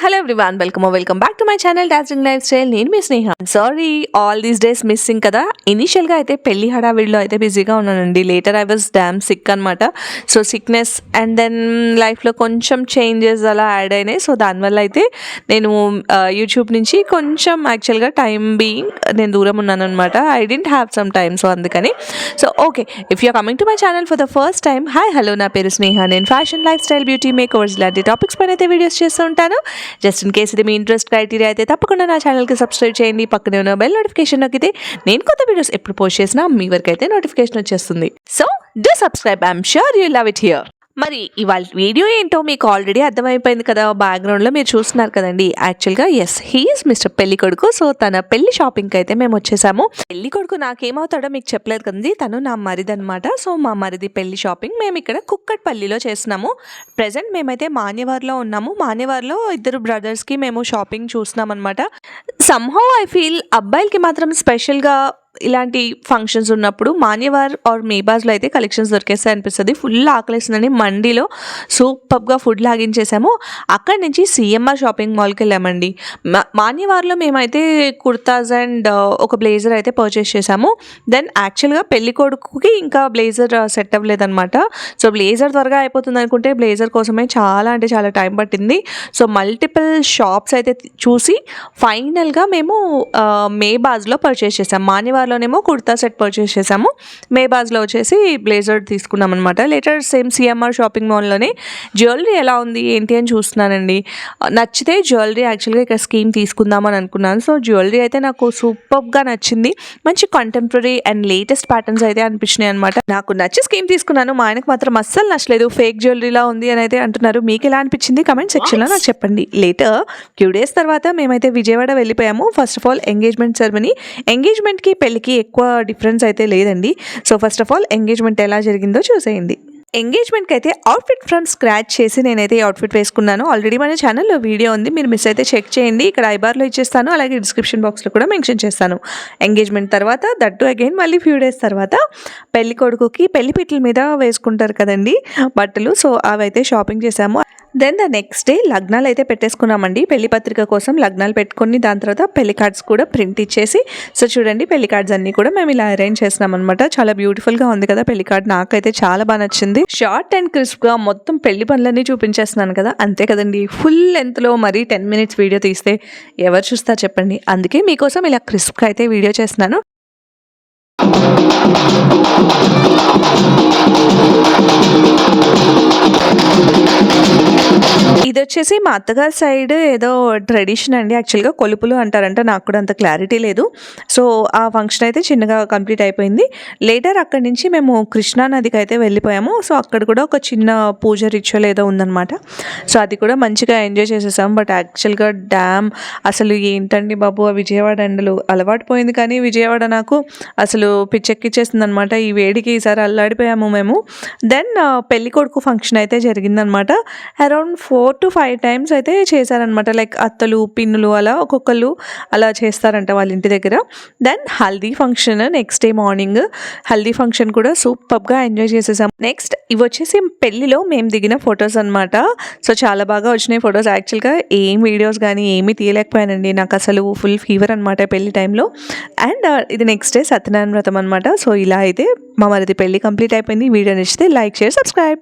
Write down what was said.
Hello everyone welcome welcome back to my channel dancing lifestyle. నేను మీ Sneha. Sorry all these days missing కదా. ఇనీషియల్గా అయితే పెళ్ళి హడావిడిలో అయితే బిజీగా ఉన్నానండి. Later I was damn sick అనమాట సో సిక్నెస్ అండ్ దెన్ లైఫ్లో కొంచెం చేంజెస్ అలా యాడ్ అయినాయి. సో దానివల్ల అయితే నేను యూట్యూబ్ నుంచి కొంచెం యాక్చువల్గా టైం బీయింగ్ నేను దూరం ఉన్నాను అనమాట I didn't have some time so అందుకని. So okay if you coming to my channel for the first time hi hello నా పేరు స్నేహ. నేను fashion life style beauty make overs లాంటి టాపిక్స్ పైన అయితే వీడియోస్ చేస్తూ ఉంటాను. జస్ట్ ఇన్ కేస్ ఇది మీ ఇంట్రెస్ట్ క్రైటీరియా అయితే తప్పకుండా నా ఛానల్కి సబ్స్క్రైబ్ చేయండి. పక్కనే ఉన్న బెల్ నోటిఫికేషన్ నొక్కితే నేను కొత్త వీడియోస్ ఎప్పుడు పోస్ట్ చేసినా మీ వరకు అయితే నోటిఫికేషన్ వచ్చేస్తుంది. So do subscribe I'm sure you love it here మరి ఇవాళ వీడియో ఏంటో మీకు ఆల్రెడీ అర్థమైపోయింది కదా బ్యాక్గ్రౌండ్లో మీరు చూస్తున్నారు కదండి. యాక్చువల్గా ఎస్ హీఈస్ మిస్టర్ పెళ్ళి కొడుకు. సో తన పెళ్ళి షాపింగ్కి అయితే మేము వచ్చేసాము. పెళ్ళి కొడుకు నాకేమవుతాడో మీకు చెప్పలేదు కదండి. తను నా మరిది అనమాట సో మా మరిది పెళ్ళి షాపింగ్ మేము ఇక్కడ కుక్కట్పల్లిలో చేస్తున్నాము. ప్రజెంట్ మేమైతే మాన్యవార్లో ఉన్నాము. మాన్యవార్లో ఇద్దరు బ్రదర్స్కి మేము షాపింగ్ చూస్తున్నాం అనమాట సమ్హౌ ఐ ఫీల్ అబ్బాయిలకి మాత్రం స్పెషల్గా ఇలాంటి ఫంక్షన్స్ ఉన్నప్పుడు మాన్యవార్ ఆర్ మేబాజ్లో అయితే కలెక్షన్స్ దొరికేస్తాయి అనిపిస్తుంది. ఫుల్ ఆకలిస్తుందని మండీలో సూపర్గా ఫుడ్ లాగించేసాము. అక్కడి నుంచి సిఎంఆర్ షాపింగ్ మాల్కి వెళ్ళామండి మా- మాన్యవార్లో మేమైతే కుర్తాస్ అండ్ ఒక బ్లేజర్ అయితే పర్చేస్ చేసాము. దెన్ యాక్చువల్గా పెళ్ళి కొడుకుకి ఇంకా బ్లేజర్ సెట్ అవ్వలేదన్నమాట. సో బ్లేజర్ త్వరగా అయిపోతుంది అనుకుంటే బ్లేజర్ కోసమే చాలా అంటే చాలా టైం పట్టింది. సో మల్టిపుల్ షాప్స్ అయితే చూసి ఫైనల్గా మేము మేబాజ్లో పర్చేస్ చేసాం. సల్వార్లోనేమో కుర్తా సెట్ పర్చేస్ చేసాము మేబాజ్లో వచ్చేసి బ్లేజర్ తీసుకున్నాం అనమాట లేటర్ సేమ్ సిఎంఆర్ షాపింగ్ మాల్లోనే జ్యువెలరీ ఎలా ఉంది ఏంటి అని చూస్తున్నానండి. నచ్చితే జ్యువెలరీ యాక్చువల్గా ఇక్కడ స్కీమ్ తీసుకుందామని అనుకున్నాను. సో జ్యువెలరీ అయితే నాకు సూపర్గా నచ్చింది. మంచి కంటెంపరీ అండ్ లేటెస్ట్ ప్యాటర్న్స్ అయితే అనిపించినాయి అనమాట నాకు నచ్చి స్కీమ్ తీసుకున్నాను. మా ఆయనకు మాత్రం అస్సలు నచ్చలేదు. ఫేక్ జ్యువెలరీలా ఉంది అని అయితే అంటున్నారు. మీకు ఎలా అనిపించింది? కమెంట్ సెక్షన్లో నాకు చెప్పండి. లేటర్ ఫ్యూ డేస్ తర్వాత మేమైతే విజయవాడ వెళ్ళిపోయాము. First of all engagement ceremony ఎంగేజ్మెంట్కి పెళ్ళికి ఎక్కువ డిఫరెన్స్ అయితే లేదండి. So first of all engagement ఎలా జరిగిందో చూసేయండి. ఎంగేజ్మెంట్కి అయితే అవుట్ఫిట్ ఫ్రమ్ స్క్రాచ్ చేసి నేనైతే ఈ అవుట్ఫిట్ వేసుకున్నాను. ఆల్రెడీ మన ఛానల్లో వీడియో ఉంది. మీరు మిస్ అయితే చెక్ చేయండి. ఇక్కడ ఐబార్లో ఇచ్చేస్తాను. అలాగే డిస్క్రిప్షన్ బాక్స్లో కూడా మెన్షన్ చేస్తాను. ఎంగేజ్మెంట్ తర్వాత దట్టు అగైన్ మళ్ళీ ఫ్యూ డేస్ తర్వాత. పెళ్ళి కొడుకుకి పెళ్ళి పిట్ల మీద వేసుకుంటారు కదండి బట్టలు. సో అవైతే షాపింగ్ చేసాము దెన్ ద నెక్స్ట్ డే లగ్నాలు అయితే పెట్టేసుకున్నామండి. పెళ్ళి పత్రిక కోసం లగ్నాలు పెట్టుకొని దాని తర్వాత పెళ్ళి కార్డ్స్ కూడా ప్రింట్ ఇచ్చేసి సో చూడండి పెళ్ళి కార్డ్స్ అన్ని కూడా మేము ఇలా అరేంజ్ చేసినాం అనమాట చాలా బ్యూటిఫుల్గా ఉంది కదా పెళ్ళి కార్డ్. నాకైతే చాలా బాగా నచ్చింది. షార్ట్ అండ్ క్రిస్ప్గా మొత్తం పెళ్ళి పనులన్నీ చూపించేస్తున్నాను కదా. అంతే కదండి. ఫుల్ లెంత్లో మరీ టెన్ మినిట్స్ వీడియో తీస్తే ఎవరు చూస్తారు చెప్పండి. అందుకే మీకోసం ఇలా క్రిస్ప్గా అయితే వీడియో చేస్తున్నాను. ఇది వచ్చేసి మా అత్తగారి సైడ్ ఏదో ట్రెడిషన్ అండి. యాక్చువల్గా కొలుపులు అంటారంట. నాకు కూడా అంత క్లారిటీ లేదు. సో ఆ ఫంక్షన్ అయితే చిన్నగా కంప్లీట్ అయిపోయింది. లేటర్ అక్కడి నుంచి మేము కృష్ణా నదికి అయితే వెళ్ళిపోయాము. సో అక్కడ కూడా ఒక చిన్న పూజ రిచువల్ ఏదో ఉందన్నమాట. సో అది కూడా మంచిగా ఎంజాయ్ చేసేసాం. బట్ యాక్చువల్గా డ్యామ్ అసలు ఏంటండి బాబు? ఆ విజయవాడ ఎండలు అలవాటు పోయింది కానీ విజయవాడ నాకు అసలు పిచ్చెక్కిచ్చేసింది అనమాట ఈ వేడికి ఈసారి అల్లాడిపోయాము మేము. దెన్ పెళ్ళికొడుకు ఫంక్షన్ అయితే జరిగిందనమాట around four to five times అయితే చేశారనమాట లైక్ అత్తలు పిన్నులు అలా ఒక్కొక్కరు అలా చేస్తారంట వాళ్ళ ఇంటి దగ్గర. Then haldi function next day morning haldi function కూడా సూపర్గా ఎంజాయ్ చేసేసాం. నెక్స్ట్ ఇవి వచ్చేసి పెళ్ళిలో మేము దిగిన ఫొటోస్ అనమాట సో చాలా బాగా వచ్చినాయి ఫొటోస్ యాక్చువల్గా ఏం వీడియోస్ కానీ ఏమీ తీయలేకపోయానండి. నాకు అసలు ఫుల్ ఫీవర్ అనమాట పెళ్ళి టైంలో అండ్ uh, ఇది నెక్స్ట్ డే సత్యనారాయణ వ్రతం అనమాట సో ఇలా అయితే మా మరిది పెళ్ళి కంప్లీట్ అయిపోయింది. వీడియో నచ్చితే లైక్ షేర్ సబ్స్క్రైబ్